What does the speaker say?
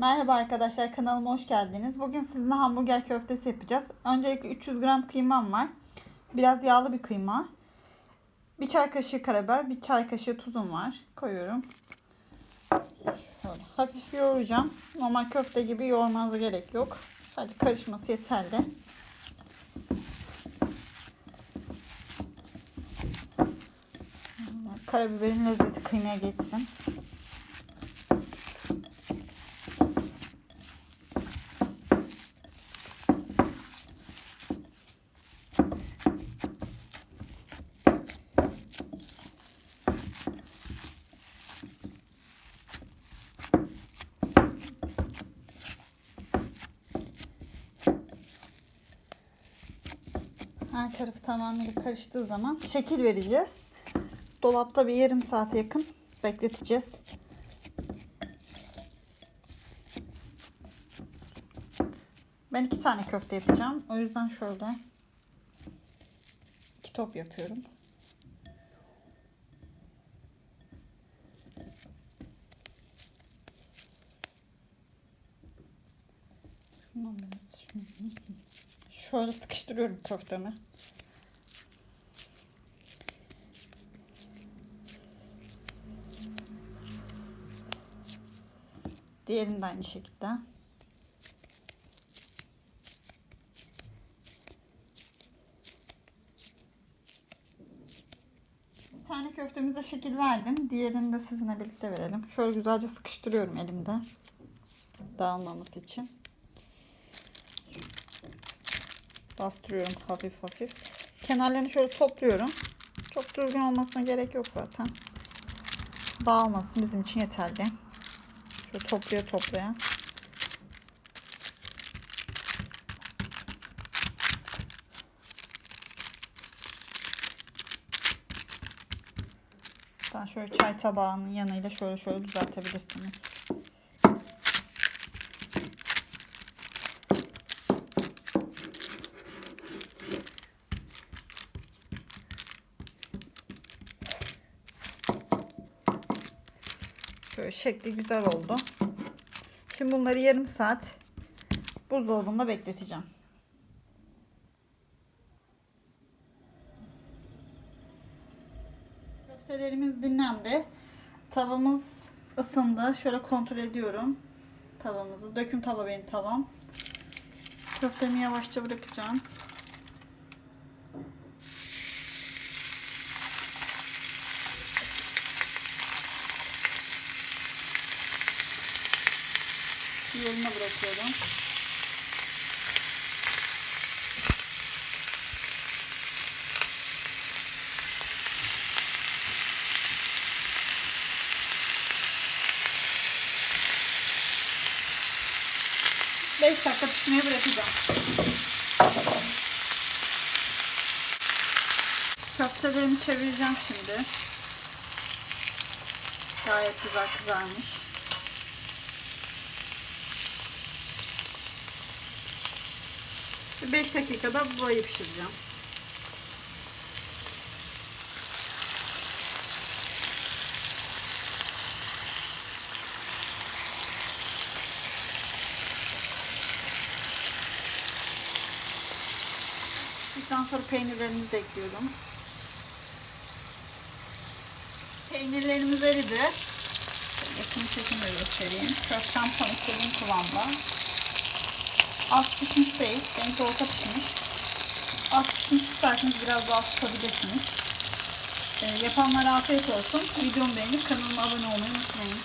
Merhaba arkadaşlar kanalıma hoş geldiniz. Bugün sizinle hamburger köftesi yapacağız. Öncelikle 300 gram kıymam var. Biraz yağlı bir kıyma. Bir çay kaşığı karabiber, bir çay kaşığı tuzum var. Koyuyorum. Şöyle hafif yoğuracağım. Normal köfte gibi yoğurmanıza gerek yok. Sadece karışması yeterli. Karabiberin lezzeti kıymaya geçsin. Her tarafı tamamıyla karıştığı zaman şekil vereceğiz. Dolapta bir yarım saate yakın bekleteceğiz. Ben iki tane köfte yapacağım. O yüzden şöyle iki top yapıyorum. Şundan biraz Şöyle sıkıştırıyorum köftemi. Diğerini de aynı şekilde. Bir tane köftemize şekil verdim. Diğerini de sizinle birlikte verelim. Şöyle güzelce sıkıştırıyorum elimde. Dağılmaması için. Bastırıyorum hafif hafif. Kenarlarını şöyle topluyorum. Çok düzgün olmasına gerek yok zaten. Dağılmasın bizim için yeterli. Şöyle toplaya toplaya. Ben şöyle çay tabağının yanıyla şöyle şöyle düzeltebilirsiniz. Şöyle şekli güzel oldu. Şimdi bunları yarım saat buzdolabında bekleteceğim. Köftelerimiz dinlendi. Tavamız ısındı. Şöyle kontrol ediyorum tavamızı. Döküm tava benim tavam. Köftemi yavaşça bırakacağım. Yerine bırakıyorum. Beş dakika pişmeye bırakacağım. Köftelerimi çevireceğim şimdi. Gayet güzel kızarmış. 5 dakikada burayı pişireceğim. Piştikten sonra peynirlerimizi de ekliyorum. Peynirlerimiz eridi. Yakın çekimle göstereyim. Köftem tam istediğim kıvamda. Az pişmiş değil. Benimki orta pişmiş. Az pişmiş isterseniz biraz daha tutabilirsiniz. E, yapanlara afiyet olsun. Videomu beğenip kanalıma abone olmayı unutmayın.